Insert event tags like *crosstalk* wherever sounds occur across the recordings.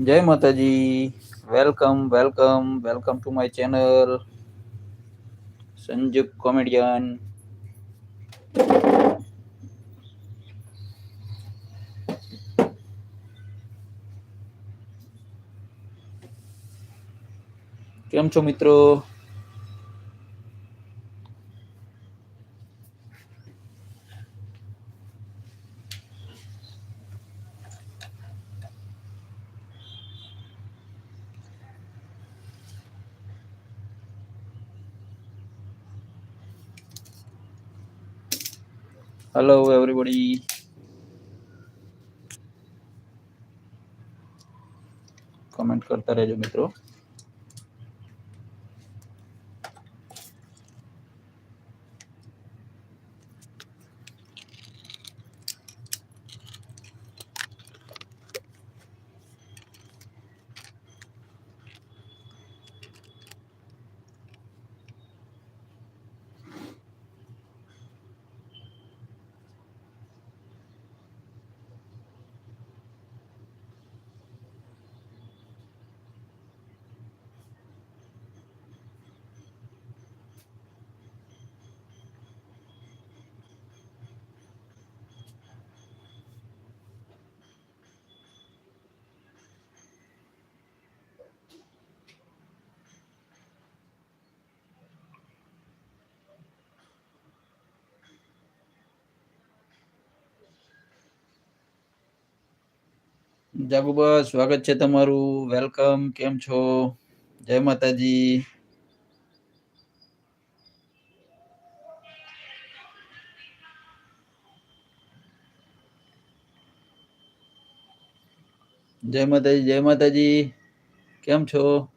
જય Mataji. Welcome welcome welcome to my channel સંજુક comedian. કેમ છો મિત્રો? હેલો એવરીબડી કમેન્ટ કરતા રહેજો મિત્રો. જાગુબા, સ્વાગત છે તમારું. વેલકમ. કેમ છો? જય માતાજી. જય માતાજી જય માતાજી. કેમ છો?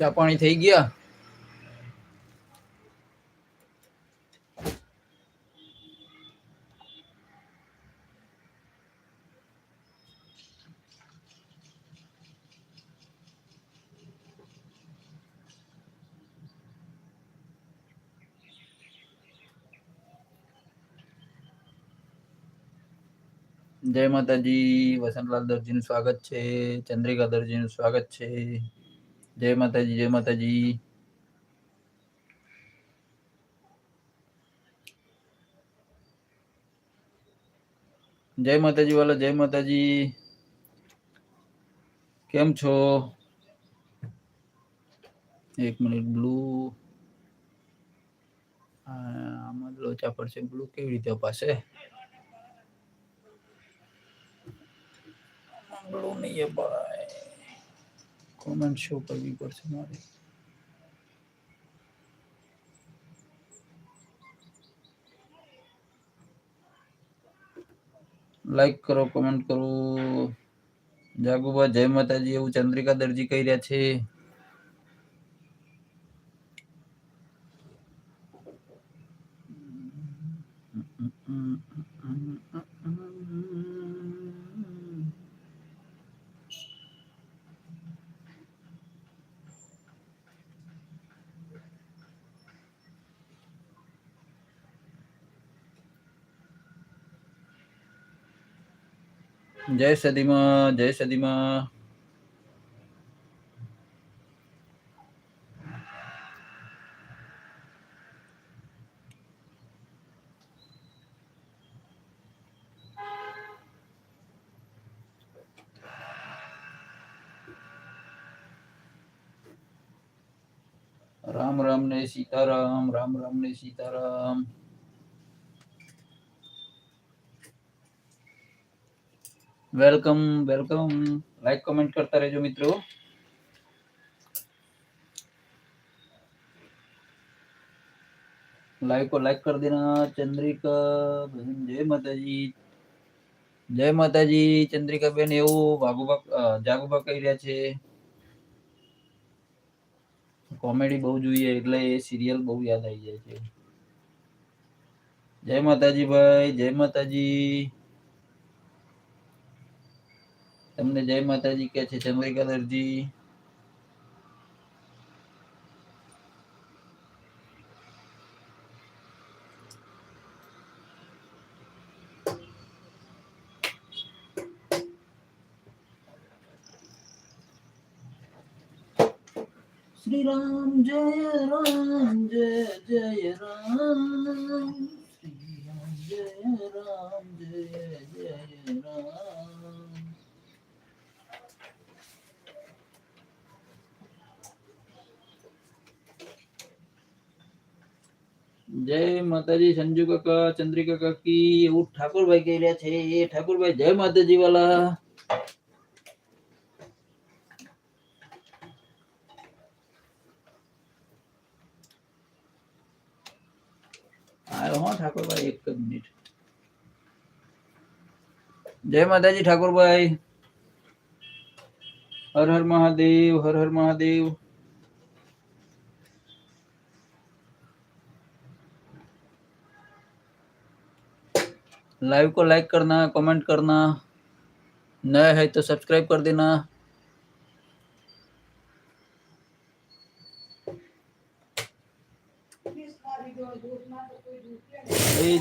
ચા પાણી થઈ ગયા? જય માતાજી વસંતલાલ દરજીનું સ્વાગત છે ચંદ્રિકા દરજીનું સ્વાગત છે. જય માતાજી જય માતાજી. જય માતાજી વાલા, જય માતાજી. કેમ છો? એક મિનિટ, બ્લુ. આમાં લોચા પડશે બ્લુ કેવી રીતે અપાશે? બ્લુ નહીં અપાય. કોમેન્ટ શો કરવી પડશે મારે લાઈક કરો કોમેન્ટ કરો. જાગુબા જય માતાજી, એવું ચંદ્રિકા દરજી કહી રહ્યા છે. Jaya Sadima, Jai Sadima. Ram Ram Ram, Ram Ram ne Sita Ram. Ram, Ram welcome welcome like comment કરતા રહેજો મિત્રો लाइक को लाइक कर देना चंद्रिका बहन जय माता जी જય માતાજી ચંદ્રિકા બેન એવું વાઘુબા અ, જાગુબા કહી રહ્યા છે કોમેડી બહુ જોઈએ એટલે એ સિરિયલ બહુ યાદ આવી જાય છે જય માતાજી ભાઈ જય માતાજી તમને જય માતાજી કે છે ચંદ્રિકા દરજી શ્રી રામ જય રામ જય જય રામ શ્રી રામ જય રામ જય જય રામ જય માતાજી, સંજુ કાકા, ચંદ્રિકા કાકી, એવું ઠાકોરભાઈ કહી રહ્યા છે. એ ઠાકોરભાઈ, જય માતાજી વાલા. આવ્યો હો ઠાકોરભાઈ, એક જ મિનિટ. જય માતાજી ઠાકોરભાઈ. હર હર મહાદેવ, હર હર મહાદેવ. लाइव को लाइक करना, कमेंट करना। नया है तो सब्सक्राइब कर देना।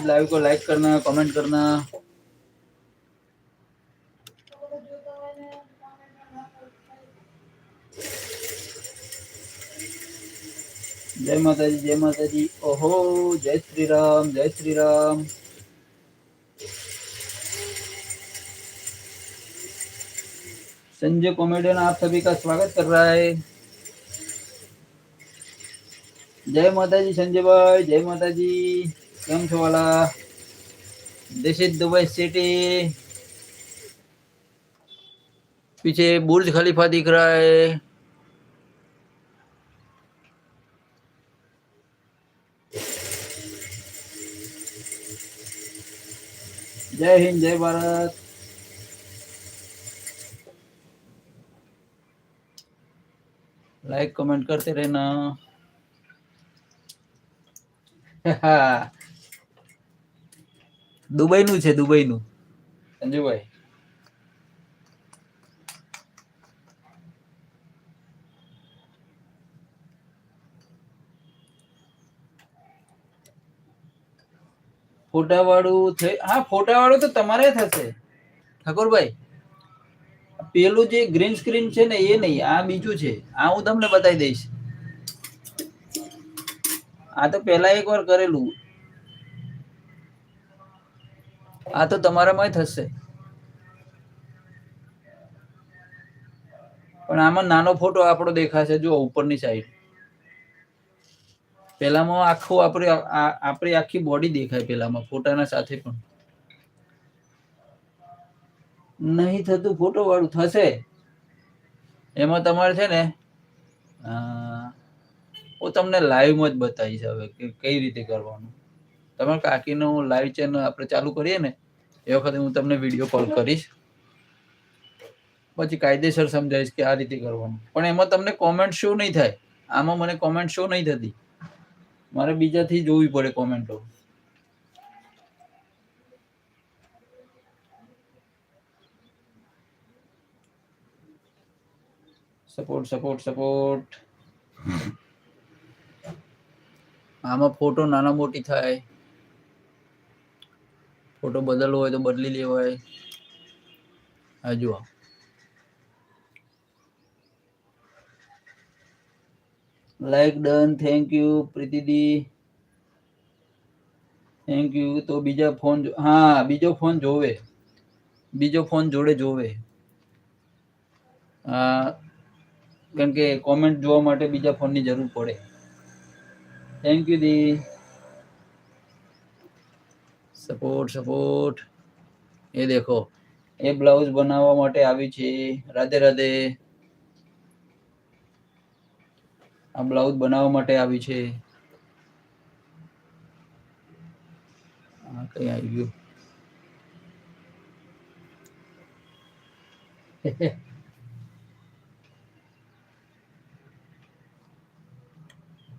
लाइव को लाइक करना, कमेंट करना। जय माता जी जय माता जी ओहो, जय श्री राम, जय श्री राम। संजय कॉमेडियन आप सभी का स्वागत कर रहा है जय माता जी संजय भाई जय माता जी केम छो वाला दिस इज दुबई सिटी पीछे बुर्ज खलीफा दिख रहा है जय हिंद जय भारत लाइक कमेंट करते रहना *laughs* દુબઈ નું છે દુબઈ નું સંજુભાઈ ફોટા વાળું છે હા ફોટા વાળું તો તમારે થશે ઠાકોરભાઈ પેલું જે ગ્રીન સ્ક્રીન છે ને એ નહીં, આ બીજું છે. આ હું તમને બતાવી દઈશ. આ તો પહેલા એક વાર કરેલું. આ તો તમારામાં થશે. પણ આમાં નાનો ફોટો આપણો દેખાશે જો ઉપરની સાઈડ પેલામાં આખું આપણી આપણી આખી બોડી દેખાય પેલામાં ફોટાના સાથે પણ. નહીં થતું ફોટો વાળું થશે. એમાં તમારે છે ને હું તમને લાઈવમાં જ બતાવીશ હવે કે કઈ રીતે કરવાનું. તમારા હું લાઈવ ચેનલ આપણે ચાલુ કરીએ ને, એ વખતે હું તમને વીડિયો કોલ કરીશ. પછી કાયદેસર સમજાવીશ કે આ રીતે કરવાનું. પણ એમાં તમને કોમેન્ટ શો નહીં થાય. આમાં મને કોમેન્ટ શો નહીં થતી. મારે બીજાથી જોવી પડે કોમેન્ટો સપોર્ટ સપોર્ટ સપોર્ટ આમાં ફોટો નાના મોટી થાય. ફોટો બદલવો હોય તો બદલી લેવાય આ જુઓ. લાઈક ડન થેન્ક યુ પ્રીતિદી થેન્ક યુ તો બીજા ફોન હા, બીજો ફોન જોવે. બીજો ફોન જોડે જોવે. આ કારણ કે કોમેન્ટ જોવા માટે બીજા ફોનની જરૂર પડે. થેન્ક યુ દી. સપોર્ટ સપોર્ટ એ દેખો. એ બ્લાઉઝ બનાવવા માટે આવી છે. રાધે રાધે. આ બ્લાઉઝ બનાવવા માટે આવી છે. આ કઈ આવી ગયું?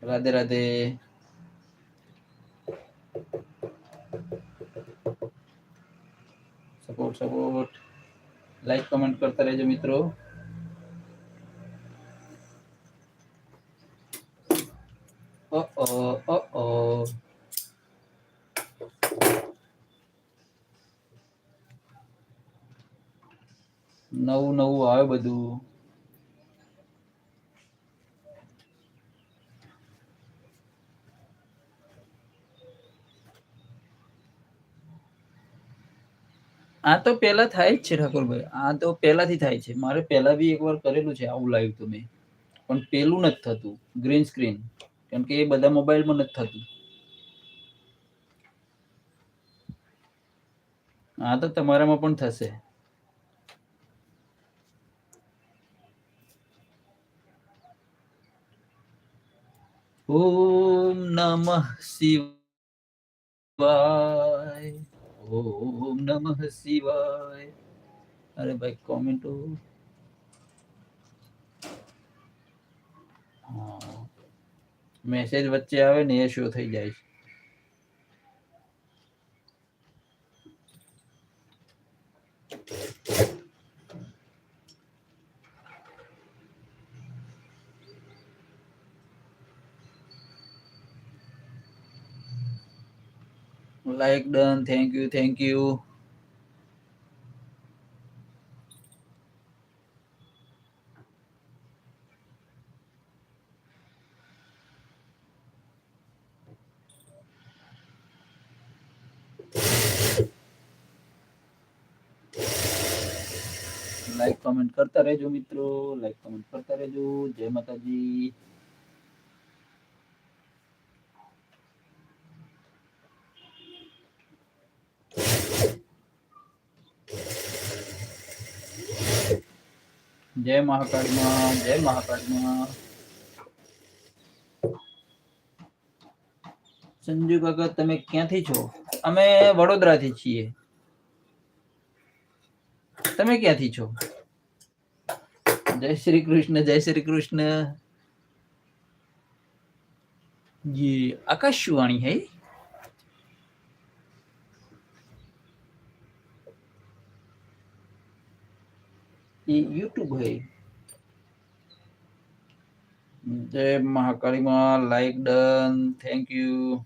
Radhe Radhe support support like comment કરતા રહેજો મિત્રો ઓ ઓ ઓ ઓ નવું નવું આવે બધું. આ તો પહેલા થાય જ છે ઠાકોરભાઈ. આ તો પહેલાથી થાય છે. મારે પહેલા બી એકવાર કરેલું છે આવું લાઈવ તો મેં. પણ પેલું નથી થતું. ગ્રીન સ્ક્રીન કેમ કે એ બધા મોબાઈલમાં નથી થતું. હા તો તમારામાં પણ થશે. ઓમ નમઃ શિવાય. ઓમ નમઃ શિવાય. અરે ભાઈ કોમેન્ટો મેસેજ વચ્ચે આવે ને એ શો થઈ જાય છે. Like done thank you thank you like comment કરતા રહેજો મિત્રો લાઈક કમેન્ટ કરતા રહેજો જય માતાજી જય મહાકાળમાં જય મહાકાળમાં સંજુ કાકા, તમે ક્યાંથી છો? અમે વડોદરાથી છીએ. તમે ક્યાંથી છો? જય શ્રી કૃષ્ણ, જય શ્રી કૃષ્ણ. જી, આકાશવાણી હૈ? ये यूट्यूब है जय महाकाली माँ like done thank you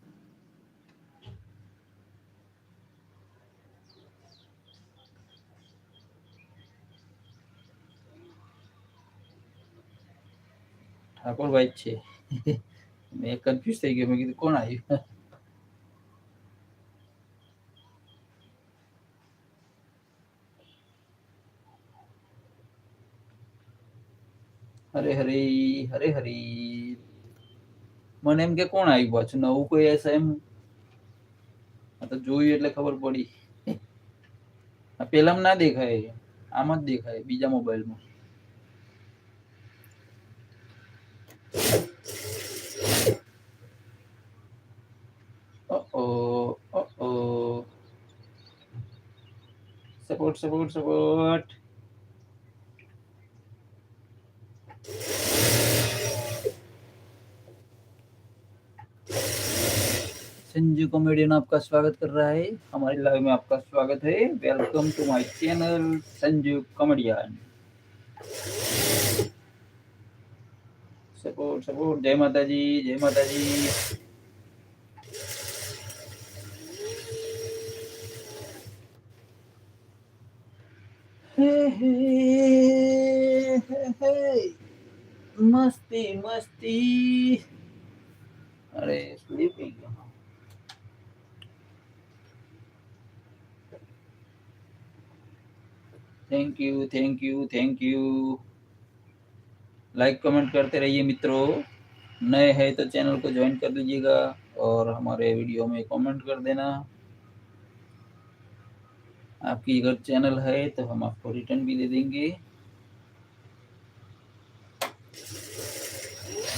Thakor ભાઈ જ *laughs* છે મેં કન્ફ્યુઝ થઈ ગયો મેં કીધું કોણ આવ્યું હરે હરે હરે. મને એમ કે કોણ આવ્યું પાછું? નવું કોઈ હશે એમ? તો જોયું એટલે ખબર પડી. પેલામાં ના દેખાય. આમ જ દેખાય બીજા મોબાઈલમાં. Support support. Support, Sanju comedian आपका स्वागत कर रहा है। हमारे लाइव में आपका स्वागत है। Welcome to my channel Sanju comedian. Support support जय माता जी जय माता जी हे हे हे हे। मस्ती मस्ती। अरे sleeping thank you thank you thank you like comment करते रहिए मित्रों। नए हैं तो चैनल को ज्वाइन कर लीजिएगा और हमारे वीडियो में कमेंट कर देना। आपकी अगर चैनल है तो हम आपको रिटर्न भी दे देंगे।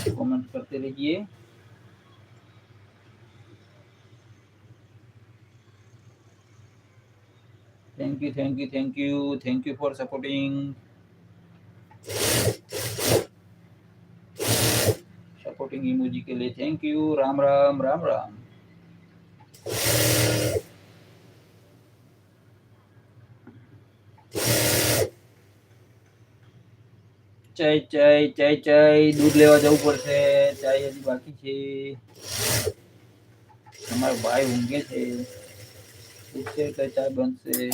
कमेंट करते रहिए thank you thank you thank you thank you for supporting supporting hearting emoji के लिए थैंक यू राम राम राम राम ચાય ચાય ચાય ચાય દૂધ લેવા જવું પડશે. ચાય હજી બાકી છે. તમારો ભાઈ ઊંઘે છે. ચાય બનશે.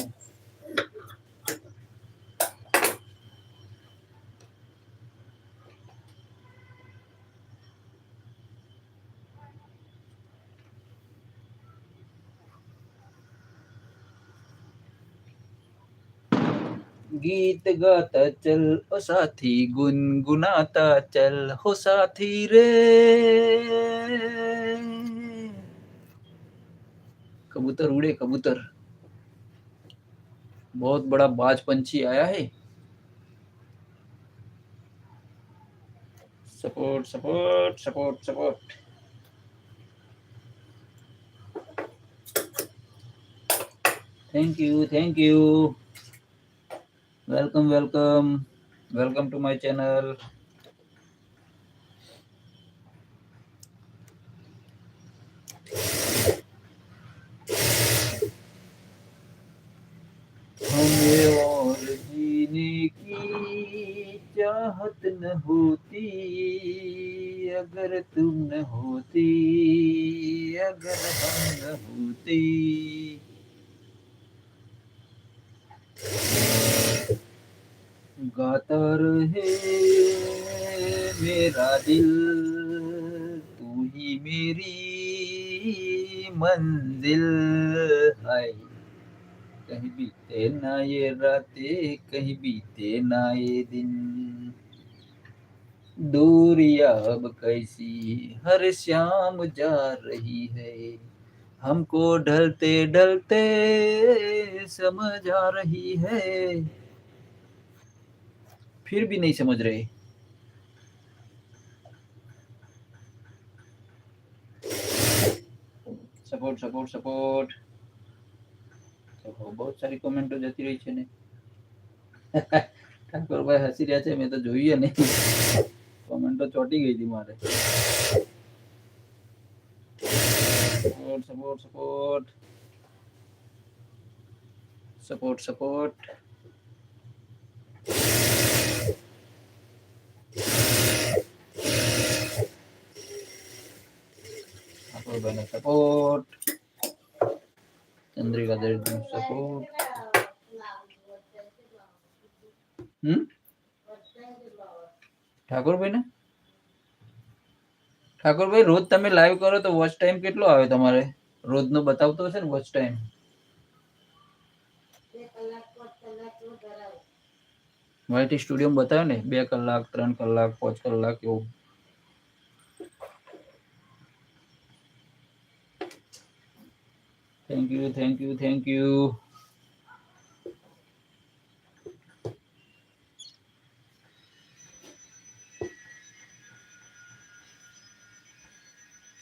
गीत गाता चल, ओ साथी गुनगुनाता चल, हो साथी रे। कबूतर उड़े, कबूतर। बहुत बड़ा बाज पंछी आया है। Support support support support. Thank you thank you welcome welcome welcome to my channel हमें और जीने की चाहत न होती अगर तुम न होती अगर हम न होते गाता रहे मेरा दिल तू ही मेरी मंजिल है कहीं बीते ना ये रातें, कहीं बीते ना ये दिन। दूरिया अब कैसी हर शाम जा रही है हमको ढलते ढलते समझ आ रही है। फिर भी नहीं समझ रहे। સપોર્ટ સપોર્ટ સપોર્ટ બહુ સારી કોમેન્ટો જતી રહી છે ને. *laughs* ઠાકોરભાઈ હસી રહ્યા છે, મેં તો જોઈએ નહીં. કોમેન્ટો ચોટી ગઈ હતી મારે. Support support support support support ઠાકોરભાઈનો support Chandrika દર્દનો સપોર્ટ હમ ઠાકોરભાઈ ને ઠાકોરભાઈ, રોજ તમે લાઈવ કરો તો વોચ ટાઈમ કેટલો આવે તમારે? રોજ નો બતાવતો હશે ને વોચ ટાઈમ વાયટી સ્ટુડિયો બતાવે ને, બે કલાક, ત્રણ કલાક, પાંચ કલાક, એવું. Thank you thank you thank you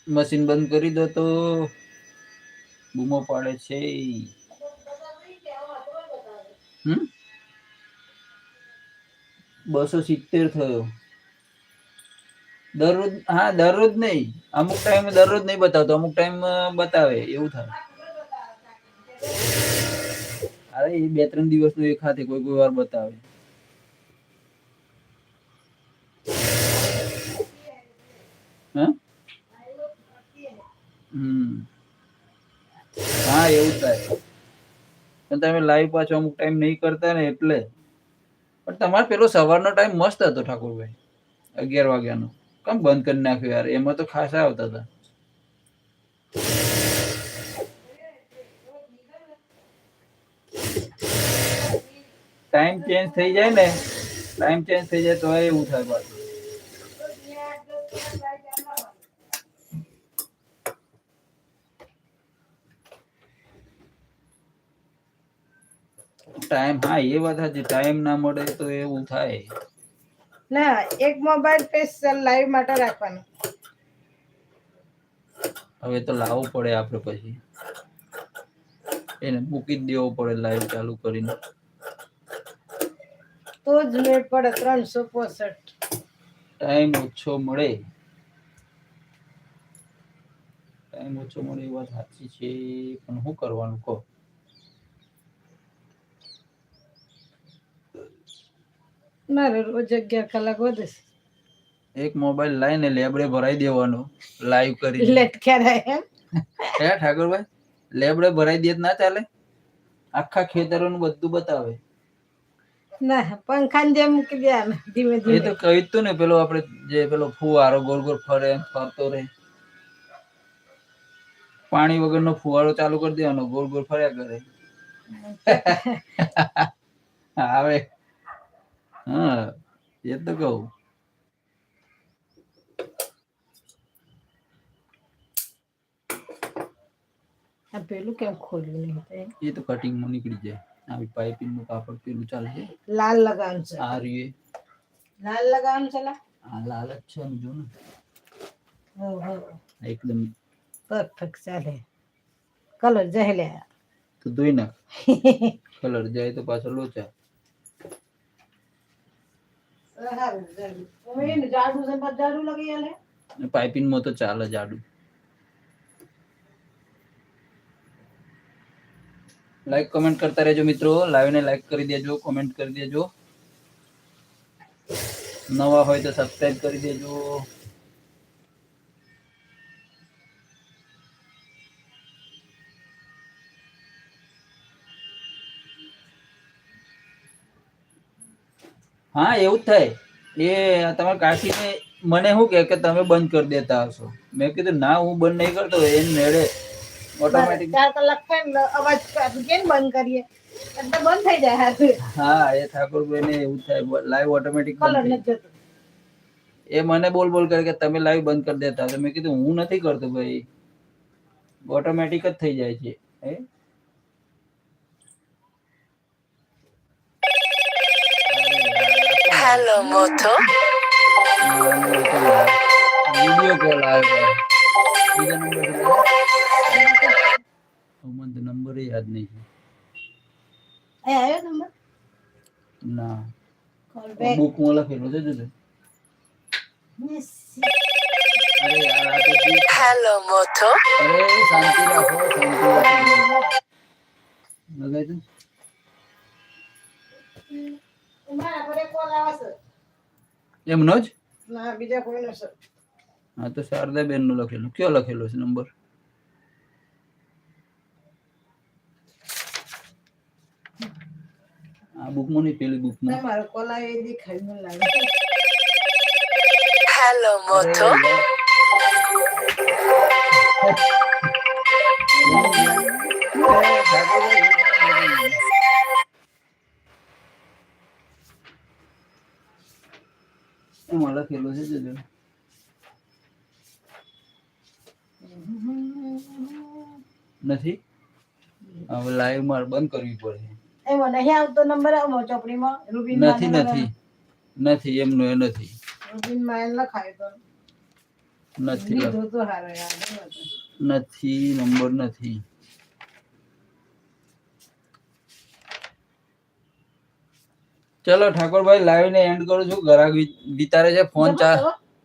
machine બંધ કરી દો તો બૂમો પાડે છે. બસો સિત્તેર થયો. દરરોજ, હા, દરરોજ નહીં. અમુક ટાઈમ દરરોજ નહીં બતાવતો, અમુક ટાઈમ બતાવે, એવું થાય. અરે એ બે ત્રણ દિવસનું એક સાથે કોઈ કોઈ વાર બતાવે. હા? એવું થાય. પણ તમે લાઈવ પાછો અમુક ટાઈમ નહીં કરતા ને એટલે. પણ તમારે પેલો સવારનો ટાઈમ મસ્ત હતો ઠાકોરભાઈ. અગિયાર વાગ્યાનો. કેમ બંધ કરી નાખ્યો યાર? એમાં તો ખાસા આવતા હતા. ટાઈમ ચેન્જ થઈ જાય ને ટાઈમ ચેન્જ થઈ જાય તો એવું થાય પાછું. ટાઈમ હા એ વાત સાચી ટાઈમ ના મળે તો એવું થાય. ના એક મોબાઈલ સ્પેશિયલ લાઈવ માટે રાખવાનો. હવે તો લાવવું પડે આપણે પછી. એને મૂકી જ દેવો પડે લાઈવ ચાલુ કરીને. તો જ મેળ પડે ત્રણસો પોસઠ. ટાઈમ ઓછો મળે. ટાઈમ ઓછો મળે એ વાત સાચી છે પણ શું કરવાનું કહો? મારે રોજ અગિયાર કલાક વધે એક મોબાઈલ લઈને લેબડે ભરાઈ દેવાનો લાઈવ કરી લટક્યા હે ઠાકોરભાઈ લેબડે ભરાઈ દે ના ચાલે? આખા ખેતરોનું બધું બતાવે. ના પંખા જેમ મૂકી દે ને ધીમે એ તો ધીમે કહ્યું તું ને પેલો આપણે જે પેલો ફુવારો ગોળ ગોળ ફરે ફરતો રહે. પાણી વગરનો ફુવારો ચાલુ કરી દેવાનો ગોળ ગોળ ફર્યા કરે. આવે. હા એ તો કહું. આ પેલું કેમ ખોલ્યું નહીં? એ તો કટિંગમાં નીકળી જાય. આવી પાઇપિંગનું કાપડ પેલું ચાલશે લાલ લગાવવાનું છે. આ રીએ. લાલ લગાવવાનું છે લા. આ લાલ જ છે ને જો ને. હો હો એકદમ પરફેક્ટ ચાલે. કલર જહેલે. તો ધોઈ નાખ. *laughs* કલર જાય તો પાછો લોચા. છે પાઇપિંગમાં તો ચાલે જાડું. લાઈક કમેન્ટ કરતા રહેજો મિત્રો. લાઈવને લાઈક કરી દેજો કોમેન્ટ કરી દેજો. નવા હોય તો સબસ્ક્રાઇબ કરી દેજો. હા, એવું જ થાય. એ, તમારા કાશીને મને શું કે તમે બંધ કરી દેતા હશો. મેં કીધું, ના, હું બંધ નહીં કરતો, એને મેળે ઓટોમેટિક ચાર કલાક થાય અવાજ કેમ બંધ કરીએ. એટલે બંધ થઈ જાય હા એ ઠાકોરભાઈ ને એવું થાય. લાઈવ ઓટોમેટિક કલર એ મને બોલ બોલ કરે કે તમે લાઈવ બંધ કરી દેતા. તો મેં કીધું હું નથી કરતો ભાઈ. ઓટોમેટિક જ થઈ જાય છે. હે? Hello, Moto. વીડિયો કોલ આવે બીજા નંબર મને તો નંબર યાદ નહીં એ આવ્યો નંબર? ના. કોલ બેક બુકમાં લખેલું છે જોજો. હેલો મોથો. અરે શાંતિ રાખો શાંતિ રાખો. લગાય તો મારા ઘરે કોલ આવે છે? એમનો જ? ના બીજા કોઈનો સર હા તો શારદા બેન નો લખેલું. કયો લખેલો છે નંબર? બુકમાં નહીં પેલી બુકમાં ના મારો કોલ આવે એ દેખાય મને લાગે હેલો મોથો એમાં લખેલું છે જોજો નથી? હવે લાઈવ મારે બંધ કરવી પડે. એમાં નહીં આવતો નંબર આવો ચોપડીમાં રૂબીન નથી નથી. નથી એમનું એ નથી. રૂબીનમાં લખાય તો. નથી લીધો તો હારો યાર નથી નંબર નથી. ચલો ઠાકોરભાઈ લાઈવ ને એન્ડ કરું છું. ઘરાક વિતારે છે. ફોન ચા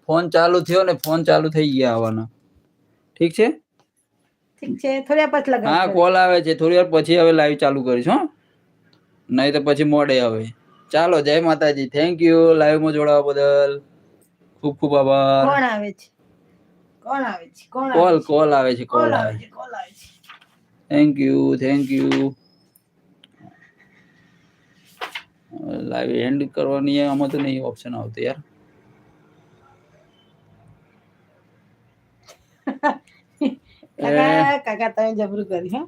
ફોન ચાલુ થયો ને ફોન ચાલુ થઈ ગયા આવવાના. ઠીક છે? ઠીક છે થોડી વાર પછી હા કોલ આવે છે. થોડી વાર પછી હવે લાઈવ ચાલુ કરીશ હો. નહીં તો પછી મોડે આવે ચાલો જય માતાજી. થેન્ક યુ લાઈવમાં જોડાવા બદલ ખૂબ ખૂબ આભાર. કોણ આવે છે? કોણ આવે છે? કોણ કોલ કોલ આવે છે કોલ આવે છે. કોલ આવે છે. Thank you thank you live end કરવાની આમાં તો નહીં ઓપ્શન આવતો યાર. કાકા કાકા તમે જબરું કરી હા.